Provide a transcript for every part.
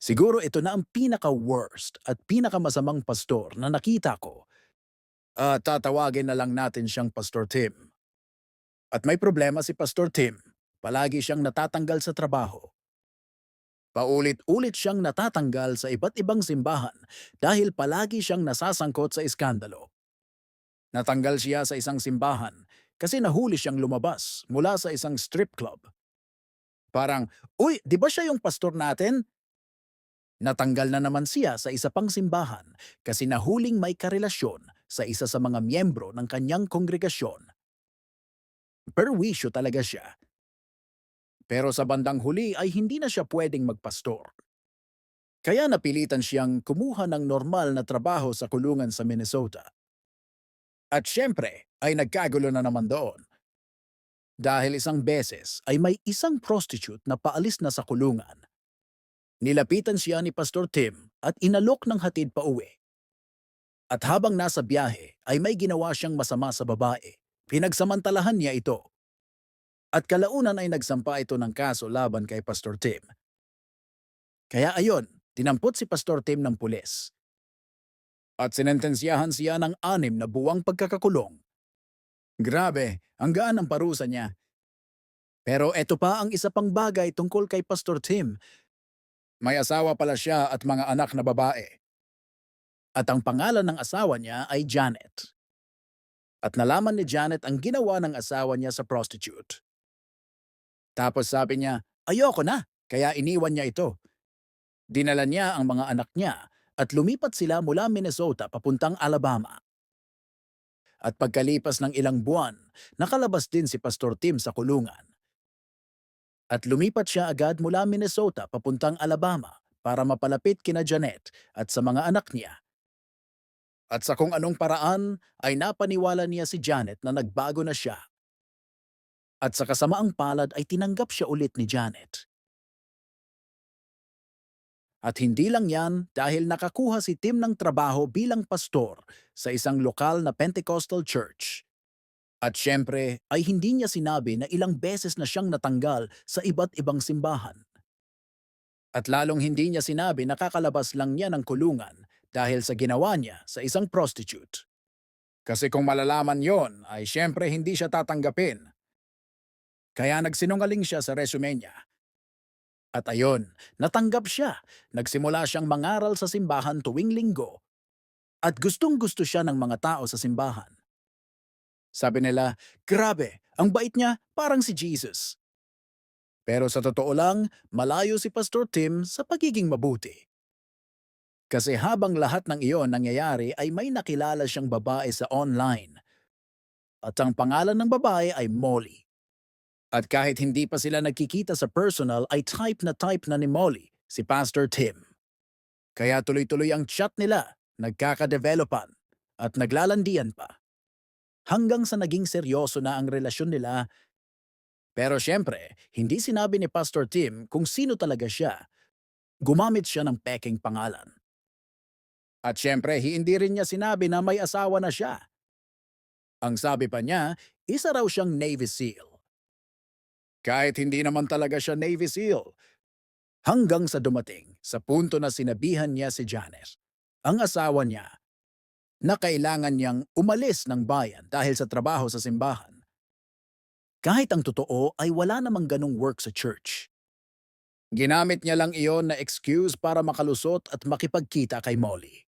Siguro ito na ang pinaka-worst at pinakamasamang pastor na nakita ko. At tatawagin na lang natin siyang Pastor Tim. At may problema si Pastor Tim. Palagi siyang natatanggal sa trabaho. Paulit-ulit siyang natatanggal sa iba't ibang simbahan dahil palagi siyang nasasangkot sa iskandalo. Natanggal siya sa isang simbahan kasi nahuli siyang lumabas mula sa isang strip club. Parang, uy, di ba siya yung pastor natin? Natanggal na naman siya sa isa pang simbahan kasi nahuling may karelasyon sa isa sa mga miyembro ng kanyang kongregasyon. Perwisyo talaga siya. Pero sa bandang huli ay hindi na siya pwedeng magpastor. Kaya napilitan siyang kumuha ng normal na trabaho sa kulungan sa Minnesota. At syempre ay nagkagulo na naman doon. Dahil isang beses ay may isang prostitute na paalis na sa kulungan. Nilapitan siya ni Pastor Tim at inalok ng hatid pa uwi. At habang nasa biyahe ay may ginawa siyang masama sa babae. Pinagsamantalahan niya ito. At kalaunan ay nagsampa ito ng kaso laban kay Pastor Tim. Kaya ayon, dinampot si Pastor Tim ng pulis. At sinentensyahan siya ng anim na buwang pagkakakulong. Grabe, ang gaan ang parusa niya. Pero eto pa ang isa pang bagay tungkol kay Pastor Tim. May asawa pala siya at mga anak na babae. At ang pangalan ng asawa niya ay Janet. At nalaman ni Janet ang ginawa ng asawa niya sa prostitute. Tapos sabi niya, ayoko na, kaya iniwan niya ito. Dinala niya ang mga anak niya at lumipat sila mula Minnesota papuntang Alabama. At pagkalipas ng ilang buwan, nakalabas din si Pastor Tim sa kulungan. At lumipat siya agad mula Minnesota papuntang Alabama para mapalapit kina Janet at sa mga anak niya. At sa kung anong paraan ay napaniwala niya si Janet na nagbago na siya. At sa kasamaang palad ay tinanggap siya ulit ni Janet. At hindi lang yan dahil nakakuha si Tim ng trabaho bilang pastor sa isang lokal na Pentecostal church. At syempre ay hindi niya sinabi na ilang beses na siyang natanggal sa iba't ibang simbahan. At lalong hindi niya sinabi na kakalabas lang niya ng kulungan dahil sa ginawa niya sa isang prostitute. Kasi kung malalaman yon ay syempre hindi siya tatanggapin. Kaya nagsinungaling siya sa resume niya. At ayon, natanggap siya. Nagsimula siyang mangaral sa simbahan tuwing linggo. At gustong gusto siya ng mga tao sa simbahan. Sabi nila, grabe, ang bait niya parang si Jesus. Pero sa totoo lang, malayo si Pastor Tim sa pagiging mabuti. Kasi habang lahat ng iyon nangyayari ay may nakilala siyang babae sa online. At ang pangalan ng babae ay Molly. At kahit hindi pa sila nagkikita sa personal ay type na type na ni Molly, si Pastor Tim. Kaya tuloy-tuloy ang chat nila, nagkakadevelopan, at naglalandian pa. Hanggang sa naging seryoso na ang relasyon nila. Pero syempre, hindi sinabi ni Pastor Tim kung sino talaga siya. Gumamit siya ng peking pangalan. At syempre, hindi rin niya sinabi na may asawa na siya. Ang sabi pa niya, isa raw siyang Navy SEAL. Kahit hindi naman talaga siya Navy SEAL. Hanggang sa dumating sa punto na sinabihan niya si Janet, ang asawa niya, na kailangan niyang umalis ng bayan dahil sa trabaho sa simbahan. Kahit ang totoo ay wala namang ganong work sa church. Ginamit niya lang iyon na excuse para makalusot at makipagkita kay Molly.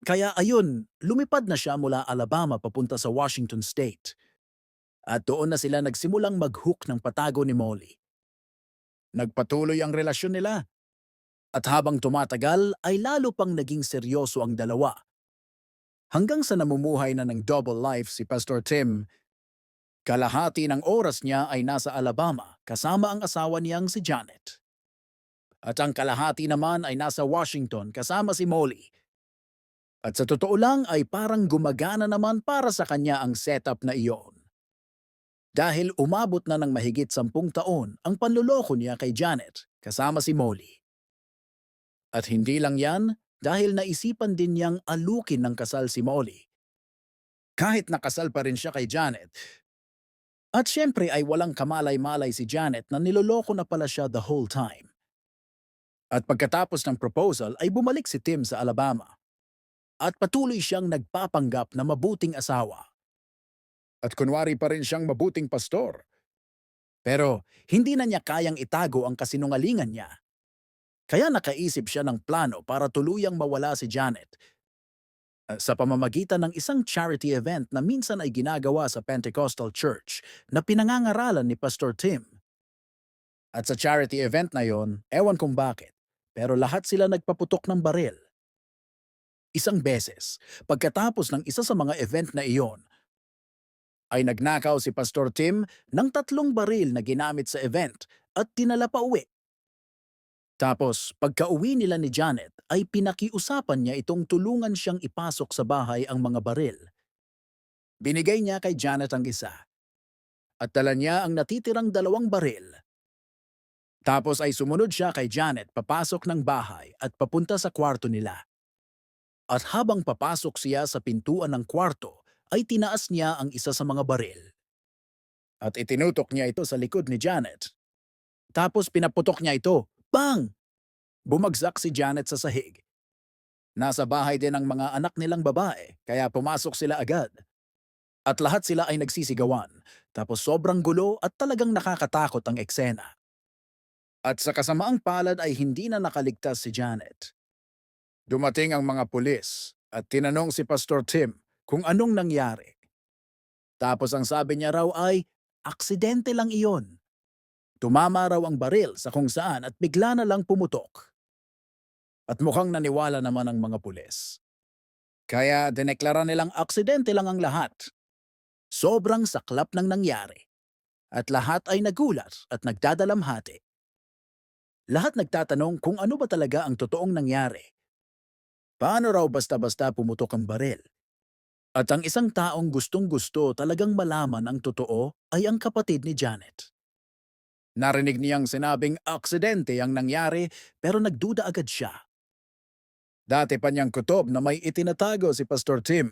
Kaya ayun, lumipad na siya mula Alabama papunta sa Washington State. At doon na sila nagsimulang mag-hook ng patago ni Molly. Nagpatuloy ang relasyon nila. At habang tumatagal ay lalo pang naging seryoso ang dalawa. Hanggang sa namumuhay na ng double life si Pastor Tim, kalahati ng oras niya ay nasa Alabama kasama ang asawa niyang si Janet. At ang kalahati naman ay nasa Washington kasama si Molly. At sa totoo lang ay parang gumagana naman para sa kanya ang setup na iyon. Dahil umabot na ng mahigit sampung taon ang panluloko niya kay Janet kasama si Molly. At hindi lang yan dahil naisipan din niyang alukin ng kasal si Molly. Kahit nakasal pa rin siya kay Janet. At syempre ay walang kamalay-malay si Janet na niloloko na pala siya the whole time. At pagkatapos ng proposal ay bumalik si Tim sa Alabama. At patuloy siyang nagpapanggap na mabuting asawa. At kunwari pa rin siyang mabuting pastor. Pero hindi na niya kayang itago ang kasinungalingan niya. Kaya nakaisip siya ng plano para tuluyang mawala si Janet uh, sa pamamagitan ng isang charity event na minsan ay ginagawa sa Pentecostal Church na pinangangaralan ni Pastor Tim. At sa charity event na yon, ewan kung bakit, pero lahat sila nagpaputok ng baril. Isang beses, pagkatapos ng isa sa mga event na iyon, ay nagnakaw si Pastor Tim ng tatlong baril na ginamit sa event at tinala pa uwi. Tapos, pagka-uwi nila ni Janet, ay pinakiusapan niya itong tulungan siyang ipasok sa bahay ang mga baril. Binigay niya kay Janet ang isa. At dala niya ang natitirang dalawang baril. Tapos ay sumunod siya kay Janet papasok ng bahay at papunta sa kwarto nila. At habang papasok siya sa pintuan ng kwarto, ay tinaas niya ang isa sa mga baril. At itinutok niya ito sa likod ni Janet. Tapos pinaputok niya ito. Bang! Bumagsak si Janet sa sahig. Nasa bahay din ang mga anak nilang babae, kaya pumasok sila agad. At lahat sila ay nagsisigawan, tapos sobrang gulo at talagang nakakatakot ang eksena. At sa kasamaang palad ay hindi na nakaligtas si Janet. Dumating ang mga pulis at tinanong si Pastor Tim kung anong nangyari. Tapos ang sabi niya raw ay, aksidente lang iyon. Tumama raw ang baril sa kung saan at bigla na lang pumutok. At mukhang naniwala naman ang mga pulis. Kaya dineklara nilang aksidente lang ang lahat. Sobrang saklap ng nangyari. At lahat ay nagulat at nagdadalamhati. Lahat nagtatanong kung ano ba talaga ang totoong nangyari. Paano raw basta-basta pumutok ang baril? At ang isang taong gustong-gusto talagang malaman ang totoo ay ang kapatid ni Janet. Narinig niyang sinabing aksidente ang nangyari pero nagduda agad siya. Dati pa niyang kutob na may itinatago si Pastor Tim.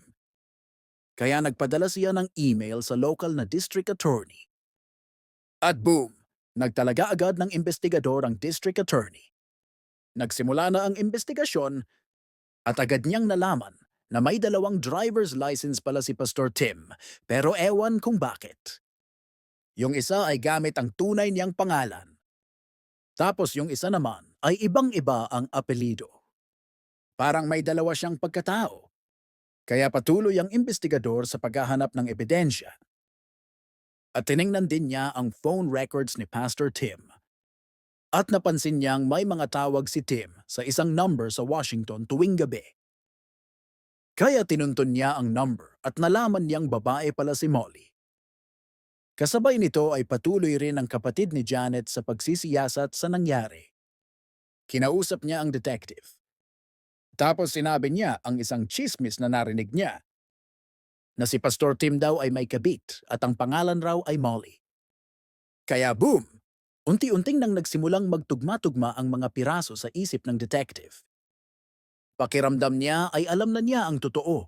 Kaya nagpadala siya ng email sa local na district attorney. At boom, nagtalaga agad ng investigador ang district attorney. Nagsimula na ang investigasyon at agad niyang nalaman na may dalawang driver's license pala si Pastor Tim pero ewan kung bakit. Yung isa ay gamit ang tunay niyang pangalan. Tapos yung isa naman ay ibang-iba ang apelido. Parang may dalawa siyang pagkatao. Kaya patuloy ang investigador sa paghahanap ng ebidensya. At tiningnan din niya ang phone records ni Pastor Tim. At napansin niyang may mga tawag si Tim sa isang number sa Washington tuwing gabi. Kaya tinuntun niya ang number at nalaman niyang babae pala si Molly. Kasabay nito ay patuloy rin ang kapatid ni Janet sa pagsisiyasat sa nangyari. Kinausap niya ang detective. Tapos sinabi niya ang isang chismis na narinig niya. Na si Pastor Tim daw ay may kabit at ang pangalan raw ay Molly. Kaya boom! Unti-unting nang nagsimulang magtugma-tugma ang mga piraso sa isip ng detective. Pakiramdam niya ay alam na niya ang totoo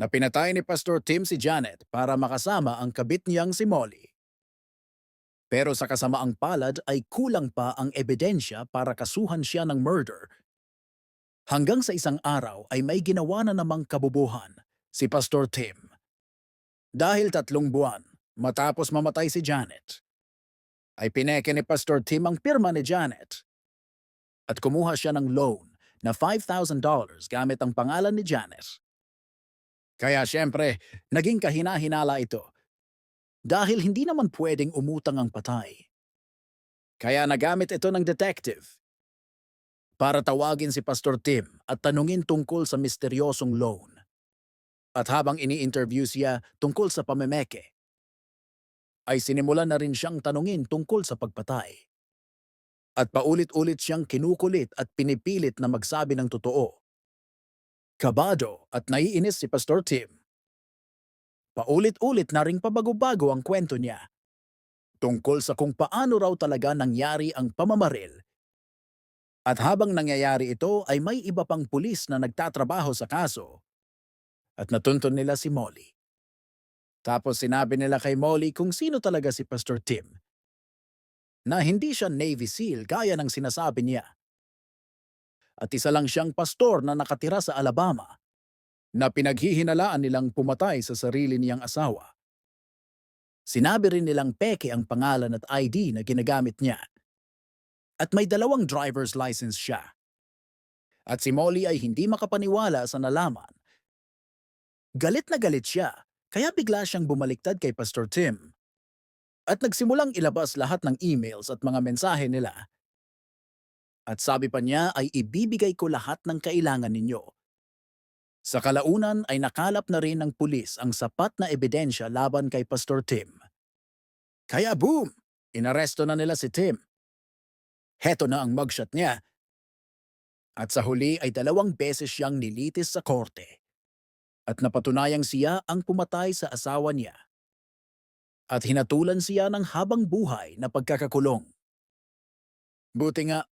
na pinatay ni Pastor Tim si Janet para makasama ang kabit niyang si Molly. Pero sa kasamaang palad ay kulang pa ang ebidensya para kasuhan siya ng murder. Hanggang sa isang araw ay may ginawa na namang kabubuhan, si Pastor Tim. Dahil tatlong buwan, matapos mamatay si Janet, ay pineke ni Pastor Tim ang pirma ni Janet. At kumuha siya ng loan na $5,000 gamit ang pangalan ni Janet. Kaya siyempre, naging kahina-hinala ito. Dahil hindi naman pwedeng umutang ang patay. Kaya nagamit ito ng detective para tawagin si Pastor Tim at tanungin tungkol sa misteryosong loan. At habang ini-interview siya tungkol sa pamemeke, ay sinimulan na rin siyang tanungin tungkol sa pagpatay. At paulit-ulit siyang kinukulit at pinipilit na magsabi ng totoo Kabado at naiinis si Pastor Tim. Paulit-ulit na ring pabago-bago ang kwento niya. Tungkol sa kung paano raw talaga nangyari ang pamamaril. At habang nangyayari ito ay may iba pang pulis na nagtatrabaho sa kaso. At natuntun nila si Molly. Tapos sinabi nila kay Molly kung sino talaga si Pastor Tim. Na hindi siya Navy SEAL gaya ng sinasabi niya at isa lang siyang pastor na nakatira sa Alabama na pinaghihinalaan nilang pumatay sa sarili niyang asawa. Sinabi rin nilang peke ang pangalan at ID na ginagamit niya. At may dalawang driver's license siya. At si Molly ay hindi makapaniwala sa nalaman. Galit na galit siya, kaya bigla siyang bumaliktad kay Pastor Tim. At nagsimulang ilabas lahat ng emails at mga mensahe nila. At sabi pa niya ay ibibigay ko lahat ng kailangan ninyo. Sa kalaunan ay nakalap na rin ng pulis ang sapat na ebidensya laban kay Pastor Tim. Kaya boom! Inaresto na nila si Tim. Heto na ang mugshot niya. At sa huli ay dalawang beses siyang nilitis sa korte. At napatunayang siya ang pumatay sa asawa niya. At hinatulan siya ng habang buhay na pagkakakulong. Buti nga,